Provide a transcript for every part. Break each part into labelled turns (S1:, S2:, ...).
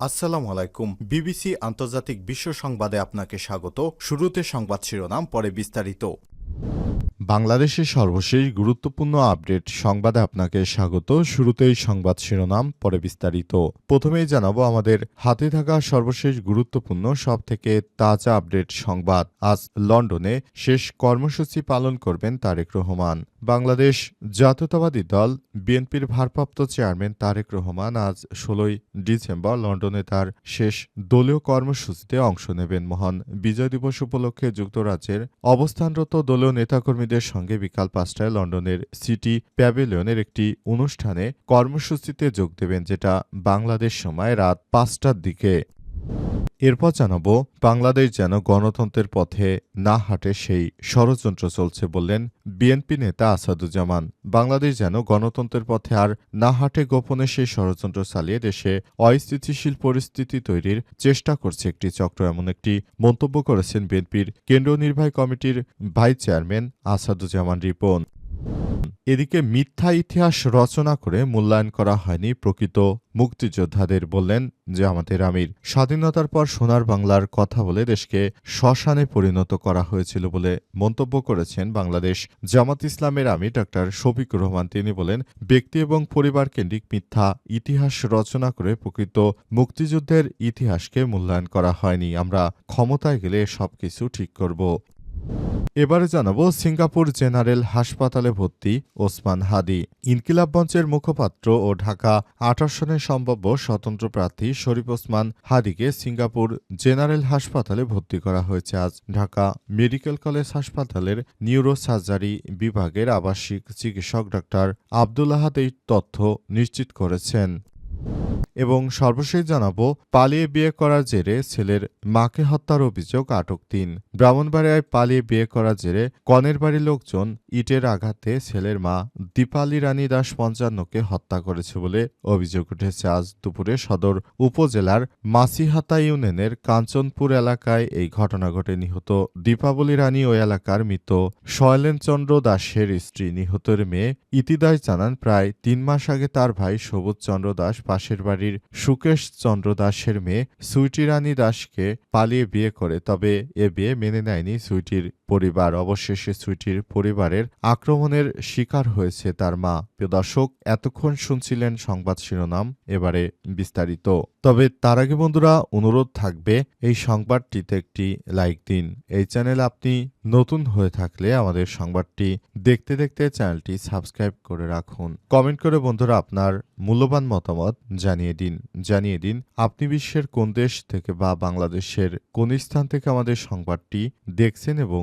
S1: আসসালামু আলাইকুম। বিবিসি আন্তর্জাতিক বিশ্ব সংবাদে আপনাকে স্বাগত। শুরুতে সংবাদ শিরোনাম, পরে বিস্তারিত। বাংলাদেশের সর্বশেষ গুরুত্বপূর্ণ আপডেট সংবাদে আপনাকে স্বাগত। শুরুতেই সংবাদ শিরোনাম, পরে বিস্তারিত। প্রথমেই জানাব আমাদের হাতে থাকা সর্বশেষ গুরুত্বপূর্ণ সব থেকে তাজা আপডেট সংবাদ। আজ লন্ডনে শেষ কর্মসূচি পালন করবেন তারেক রহমান। বাংলাদেশ জাতীয়তাবাদী দল বিএনপির ভারপ্রাপ্ত চেয়ারম্যান তারেক রহমান আজ ষোলোই ডিসেম্বর লন্ডনে তার শেষ দলীয় কর্মসূচিতে অংশ নেবেন। মহান বিজয় দিবস উপলক্ষে যুক্তরাজ্যের অবস্থানরত দলীয় নেতাকর্মীদের সঙ্গে বিকাল পাঁচটায় লন্ডনের সিটি প্যাভিলিয়নের একটি অনুষ্ঠানে কর্মসূচিতে যোগ দেবেন, যেটা বাংলাদেশ সময় রাত পাঁচটার দিকে। এরপর জানাব, বাংলাদেশ যেন গণতন্ত্রের পথে না হাঁটে সেই ষড়যন্ত্র চলছে বললেন বিএনপি নেতা আসাদুজ্জামান। বাংলাদেশ যেন গণতন্ত্রের পথে আর না হাঁটে গোপনে সেই ষড়যন্ত্র চালিয়ে দেশে অস্থিতিশীল পরিস্থিতি তৈরির চেষ্টা করছে একটি চক্র, এমন একটি মন্তব্য করেছেন বিএনপির কেন্দ্রীয় নির্বাহী কমিটির ভাইস চেয়ারম্যান আসাদুজ্জামান রিপন। এদিকে মিথ্যা ইতিহাস রচনা করে মূল্যায়ন করা হয়নি প্রকৃত মুক্তিযোদ্ধাদের বললেন যে আমাদের আমির। স্বাধীনতার পর সোনার বাংলার কথা বলে দেশকে শ্মশানে পরিণত করা হয়েছিল বলে মন্তব্য করেছেন বাংলাদেশ জামাত ইসলামের আমির ডক্টর শফিকুর রহমান। তিনি বলেন, ব্যক্তি এবং পরিবার কেন্দ্রিক মিথ্যা ইতিহাস রচনা করে প্রকৃত মুক্তিযুদ্ধের ইতিহাসকে মূল্যায়ন করা হয়নি। আমরা ক্ষমতায় গেলে সবকিছু ঠিক করব। এবারে জানাব সিঙ্গাপুর জেনারেল হাসপাতালে ভর্তি ওসমান হাদি। ইনকিলাব মঞ্চের মুখপাত্র ও ঢাকা আট সম্ভাব্য স্বতন্ত্র প্রার্থী শরীফ ওসমান হাদিকে সিঙ্গাপুর জেনারেল হাসপাতালে ভর্তি করা হয়েছে আজ। ঢাকা মেডিকেল কলেজ হাসপাতালের নিউরো সার্জারি বিভাগের আবাসিক চিকিৎসক ডাক্তার আব্দুল আহাদ এই তথ্য নিশ্চিত করেছেন। এবং সর্বশেষ জানাব, পালিয়ে বিয়ে করার জেরে ছেলের মাকে হত্যার অভিযোগ আটক তিন। ব্রাহ্মণবাড়িয়ায় পালিয়ে বিয়ে করার জেরে কনের বাড়ির লোকজন ইটের আঘাতে ছেলের মা দীপালি রানী দাস পঞ্চান্নকে হত্যা করেছে বলে অভিযোগ উঠেছে। আজ দুপুরে সদর উপজেলার মাসিহাতা ইউনিয়নের কাঞ্চনপুর এলাকায় এই ঘটনা ঘটে নিহত দীপাবলি রানী ওই এলাকার মৃত শৈলেন চন্দ্র দাসের স্ত্রী নিহতের মেয়ে ইতিদাস জানান, প্রায় তিন মাস আগে তার ভাই সবুজ চন্দ্র দাস পাশের বাড়ির সুকেশ চন্দ্র দাসের মেয়ে সুইটি রানী দাসকে পালিয়ে বিয়ে করে, তবে এ বিয়ে মেনে নেয়নি সুইটির পরিবার, অবশেষে সুইটির পরিবারের আক্রমণের শিকার হয়েছে তার মা। প্রিয় দর্শক, এতক্ষণ শুনছিলেন সংবাদ শিরোনাম, এবারে বিস্তারিত। তবে তার আগে বন্ধুরা, অনুরোধ থাকবে, এই সংবাদটিতে একটি লাইক দিন। এই চ্যানেল আপনি নতুন হয়ে থাকলে আমাদের সংবাদটি দেখতে দেখতে চ্যানেলটি সাবস্ক্রাইব করে রাখুন। কমেন্ট করে বন্ধুরা আপনার মূল্যবান মতামত জানিয়ে দিন। জানিয়ে দিন, আপনি বিশ্বের কোন দেশ থেকে বা বাংলাদেশের কোন স্থান থেকে আমাদের সংবাদটি দেখছেন এবং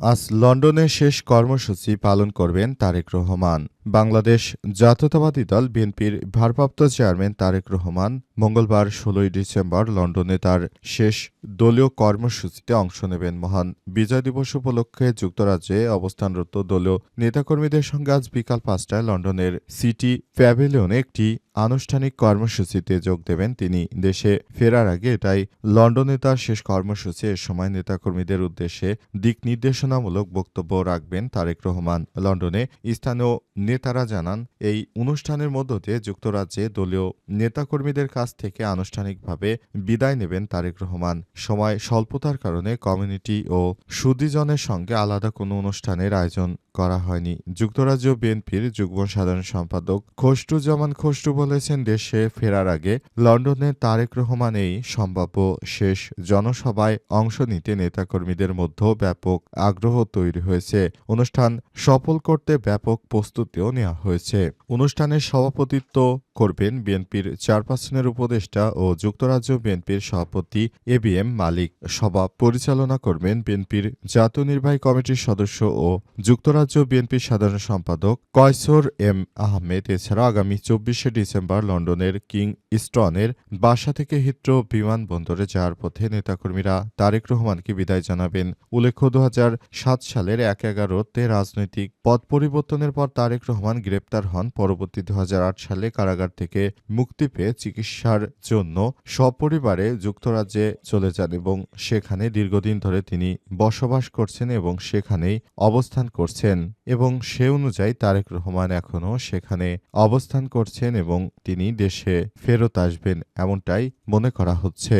S1: আজ লন্ডনে শেষ কর্মসূচি পালন করবেন তারেক রহমান। বাংলাদেশ জাতীয়তাবাদী দল বিএনপির ভারপ্রাপ্ত চেয়ারম্যান তারেক রহমান মঙ্গলবার ষোলোই ডিসেম্বর লন্ডনে তার শেষ দলীয় কর্মসূচিতে অংশ নেবেন মহান বিজয় দিবস উপলক্ষে যুক্তরাজ্যে অবস্থানরত দলীয় নেতাকর্মীদের সঙ্গে আজ বিকাল পাঁচটায় লন্ডনের সিটি প্যাভিলিয়নে একটি আনুষ্ঠানিক কর্মসূচিতে যোগ দেবেন তিনি। দেশে ফেরার আগে এটাই লন্ডনে তার শেষ কর্মসূচি। এ সময় নেতাকর্মীদের উদ্দেশ্যে দিক নির্দেশনামূলক বক্তব্য রাখবেন তারেক রহমান লন্ডনে। স্থানীয় নেতারা জানান, এই অনুষ্ঠানের মধ্য দিয়ে যুক্তরাজ্যে দলীয় নেতাকর্মীদের কাছ থেকে আনুষ্ঠানিকভাবে বিদায় নেবেন তারেক রহমান। সময় স্বল্পতার কারণে কমিউনিটি ও সুদীজনের সঙ্গে আলাদা কোনো অনুষ্ঠানের আয়োজন করা হয়নি। যুক্তরাজ্য বিএনপির যুগ্ম সাধারণ সম্পাদক খসরুজ্জামান খসরু বলেছেন, দেশে ফেরার আগে লন্ডনে তারেক রহমান এই সম্ভাব্য শেষ জনসভায় অংশ নিতে নেতাকর্মীদের মধ্যে ব্যাপক আগ্রহ তৈরি হয়েছে। অনুষ্ঠান সফল করতে ব্যাপক প্রস্তুতিও নেওয়া হয়েছে। অনুষ্ঠানের সভাপতিত্ব করবেন বিএনপির চেয়ারপারসনের উপদেষ্টা ও যুক্তরাজ্য বিএনপির সভাপতি এ বি এম মালিক। সভা পরিচালনা করবেন বিএনপির জাতীয় নির্বাহী কমিটির সদস্য ও যুক্তরাজ্য যুক্তরাজ্য বিএনপির সাধারণ সম্পাদক কয়সর এম আহমেদ, এছাড়া আগামী চব্বিশে ডিসেম্বর লন্ডনের কিং স্টনের বাসা থেকে হিথ্রো বিমানবন্দরে যাওয়ার পথে নেতাকর্মীরা তারেক রহমানকে বিদায় জানাবেন। উল্লেখ্য দু সালের এক এগারোতে রাজনৈতিক পদ পরিবর্তনের পর তারেক রহমান গ্রেপ্তার হন। পরবর্তী দু হাজার আট সালে কারাগার থেকে মুক্তি পেয়ে চিকিৎসার জন্য সপরিবারে যুক্তরাজ্যে চলে যান এবং সেখানে দীর্ঘদিন ধরে তিনি বসবাস করছেন এবং সেখানেই অবস্থান করছেন। এবং সে অনুযায়ী তারেক রহমান এখনও সেখানে অবস্থান করছেন এবং তিনি দেশে ফেরত আসবেন, এমনটাই মনে করা হচ্ছে।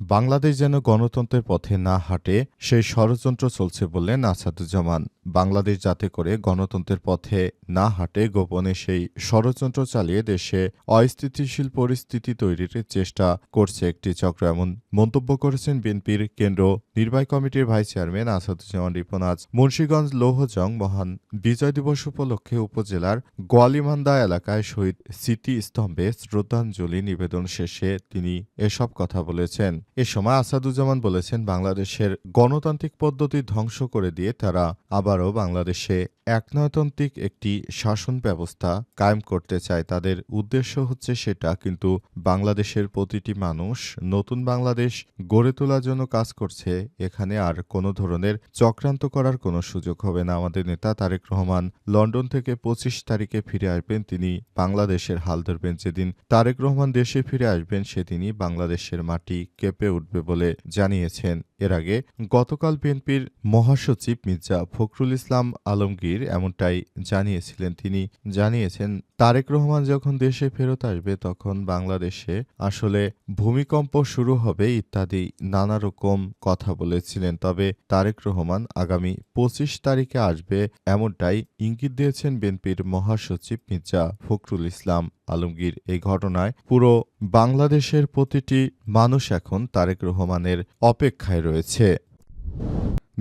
S1: বাংলাদেশ যেন গণতন্ত্রের পথে না হাঁটে, সেই ষড়যন্ত্র চলছে বললেন আসাদুজ্জামান। বাংলাদেশ যাতে করে গণতন্ত্রের পথে না হাঁটে, গোপনে সেই ষড়যন্ত্র চালিয়ে দেশে অস্থিতিশীল পরিস্থিতি তৈরির চেষ্টা করছে একটি চক্র। এমন মন্তব্য করেছেন বিএনপির কেন্দ্র নির্বাহী কমিটির ভাইস চেয়ারম্যান আসাদুজ্জামান রিপন আজ মুন্সীগঞ্জ লৌহজং মহান বিজয় দিবস উপলক্ষে উপজেলার গোয়ালিমান্দা এলাকায় শহীদ স্মৃতি স্তম্ভে শ্রদ্ধাঞ্জলি নিবেদন শেষে তিনি এসব কথা বলেছেন। এ সময় আসাদুজ্জামান বলেছেন, বাংলাদেশের গণতান্ত্রিক পদ্ধতি ধ্বংস করে দিয়ে তারা আবারও বাংলাদেশে একনয়তান্ত্রিক একটি শাসন ব্যবস্থা কায়েম করতে চায়। তাদের উদ্দেশ্য হচ্ছে সেটা, কিন্তু বাংলাদেশের প্রতিটি মানুষ নতুন বাংলাদেশ গড়ে তোলার জন্য কাজ করছে, এখানে আর কোনো ধরনের চক্রান্ত করার কোনো সুযোগ হবে না। আমাদের নেতা তারেক রহমান লন্ডন থেকে পঁচিশ তারিখে ফিরে আসবেন, তিনি বাংলাদেশের হাল ধরবেন। যেদিন তারেক রহমান দেশে ফিরে আসবেন, সেদিনই বাংলাদেশের মাটি কেঁপে উঠবে বলে জানিয়েছেন। এর আগে গতকাল বিএনপির মহাসচিব মির্জা ফখরুল ইসলাম আলমগীর এমনটাই জানিয়েছিলেন। তিনি জানিয়েছেন, তারেক রহমান যখন দেশে ফেরত আসবে তখন বাংলাদেশে আসলে ভূমিকম্প শুরু হবে ইত্যাদি নানা রকম কথা বলেছিলেন। তবে তারেক রহমান আগামী পঁচিশ তারিখে আসবে এমনটাই ইঙ্গিত দিয়েছেন বিএনপির মহাসচিব মির্জা ফখরুল ইসলাম আলমগীর। এই ঘটনায় পুরো বাংলাদেশের প্রতিটি মানুষ এখন তারেক রহমানের অপেক্ষায় রয়েছে।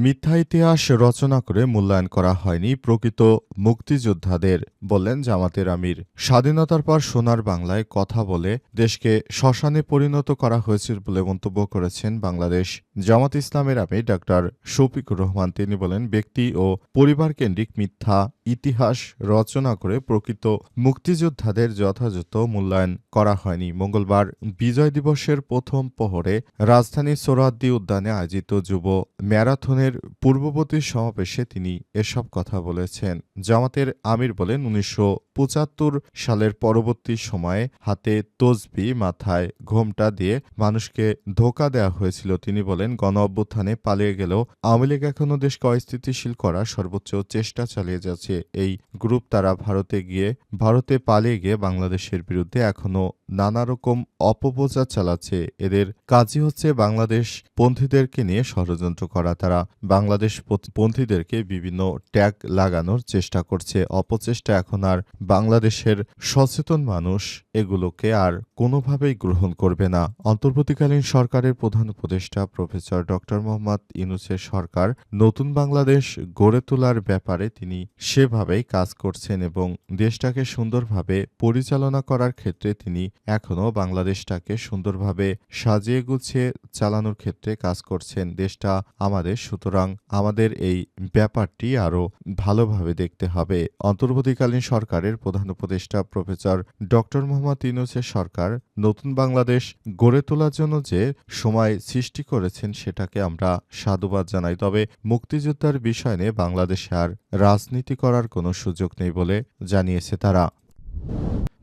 S1: মিথ্যা ইতিহাস রচনা করে মূল্যায়ন করা হয়নি প্রকৃত মুক্তিযোদ্ধাদের, বললেন জামাতের আমির। স্বাধীনতার পর সোনার বাংলায় কথা বলে দেশকে শ্মশানে পরিণত করা হয়েছে বলে মন্তব্য করেছেন বাংলাদেশ জামাত ইসলামের আমির ডাক্তার শফিকুর রহমান। তিনি বলেন, ব্যক্তি ও পরিবার কেন্দ্রিক মিথ্যা ইতিহাস রচনা করে প্রকৃত মুক্তিযোদ্ধাদের যথাযথ মূল্যায়ন করা হয়নি। মঙ্গলবার বিজয় দিবসের প্রথম প্রহরে রাজধানীর সোরাদ্দি উদ্যানে আয়োজিত যুব ম্যারাথনের পূর্ববর্তী সমাবেশে তিনি এসব কথা বলেছেন। জামাতের আমির বলেন, উনিশশো পঁচাত্তর সালের পরবর্তী সময়ে হাতে তসবি মাথায় ঘোমটা দিয়ে মানুষকে ধোকা দেওয়া হয়েছিল। তিনি বলেন গণ অভ্যুত্থানে পালিয়ে গেলেও আওয়ামী লীগ এখনও দেশকে অস্থিতিশীল করার সর্বোচ্চ চেষ্টা চালিয়ে যাচ্ছে। এই গ্রুপ তারা ভারতে গিয়ে, ভারতে পালিয়ে গিয়ে বাংলাদেশের বিরুদ্ধে এখনও নানা রকম অপপ্রচার চালাচ্ছে। এদের কাজই হচ্ছে বাংলাদেশ পন্থীদেরকে নিয়ে ষড়যন্ত্র করা। তারা বাংলাদেশ পন্থীদেরকে বিভিন্ন ট্যাগ লাগানোর চেষ্টা করছে। অপচেষ্টা এখন আর বাংলাদেশের সচেতন মানুষ এগুলোকে আর কোনোভাবেই গ্রহণ করবে না। অন্তর্বর্তীকালীন সরকারের প্রধান উপদেষ্টা প্রফেসর ডক্টর মোহাম্মদ ইনুসের সরকার নতুন বাংলাদেশ গড়ে তোলার ব্যাপারে তিনি সেভাবেই কাজ করছেন এবং দেশটাকে সুন্দরভাবে পরিচালনা করার ক্ষেত্রে তিনি এখনও বাংলাদেশটাকে সুন্দরভাবে সাজিয়ে গুছিয়ে চালানোর ক্ষেত্রে কাজ করছেন দেশটা আমাদের। সুতরাং আমাদের এই ব্যাপারটি আরও ভালোভাবে দেখতে হবে। অন্তর্বর্তীকালীন সরকারের প্রধান উপদেষ্টা প্রফেসর ডক্টর মোহাম্মদ ইউনুসের সরকার নতুন বাংলাদেশ গড়ে তোলার জন্য যে সময় সৃষ্টি করেছেন সেটাকে আমরা সাধুবাদ জানাই। তবে মুক্তিযোদ্ধার বিষয় নিয়ে বাংলাদেশে আর রাজনীতি করার কোনো সুযোগ নেই বলে জানিয়েছে তারা।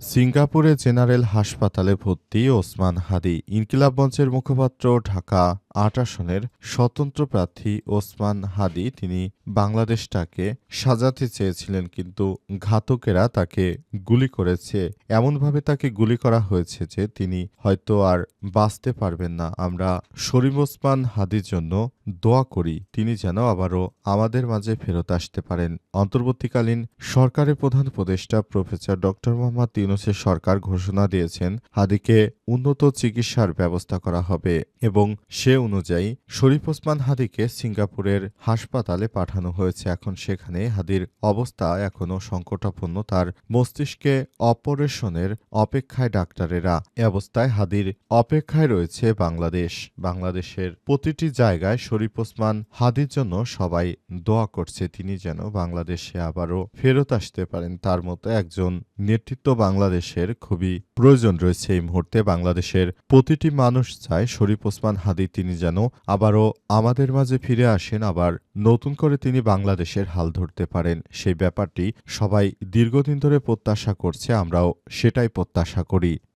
S1: সিঙ্গাপুরে জেনারেল হাসপাতালে ভর্তি ওসমান হাদি। ইনকিলাব মঞ্চের মুখপাত্র ঢাকা। আট আসনের স্বতন্ত্র প্রার্থী ওসমান হাদি, তিনি বাংলাদেশটাকে সাজাতে চেয়েছিলেন, কিন্তু ঘাতকেরা তাকে গুলি করেছে। এমনভাবে তাকে গুলি করা হয়েছে যে তিনি হয়তো আর বাঁচতে পারবেন না। আমরা শরীম ওসমান হাদির জন্য দোয়া করি, তিনি যেন আবারও আমাদের মাঝে ফেরত আসতে পারেন। অন্তর্বর্তীকালীন সরকারের প্রধান উপদেষ্টা প্রফেসর ডক্টর মোহাম্মদ ইউনুসের সরকার ঘোষণা দিয়েছেন, হাদিকে উন্নত চিকিৎসার ব্যবস্থা করা হবে এবং সে অনুযায়ী শরীফ ওসমান হাদিকে সিঙ্গাপুরের হাসপাতালে পাঠানো হয়েছে। এখন সেখানে হাদির অবস্থা এখনও সংকটাপন্ন। তার মস্তিষ্কে অপারেশনের অপেক্ষায় ডাক্তারেরা। এ অবস্থায় হাদির অপেক্ষায় রয়েছে বাংলাদেশ। বাংলাদেশের প্রতিটি জায়গায় শরীফ ওসমান হাদির জন্য সবাই দোয়া করছে। তিনি যেন বাংলাদেশে আবারও ফেরত আসতে পারেন। তার মতো একজন নেতৃত্ব বাংলাদেশের খুবই প্রয়োজন রয়েছে এই মুহূর্তে। বাংলাদেশের প্রতিটি মানুষ চায় শরীফ ওসমান হাদি তিনি যেন আবারও আমাদের মাঝে ফিরে আসেন, আবার নতুন করে তিনি বাংলাদেশের হাল ধরতে পারেন। সেই ব্যাপারটি সবাই দীর্ঘদিন ধরে প্রত্যাশা করছে, আমরাও সেটাই প্রত্যাশা করি।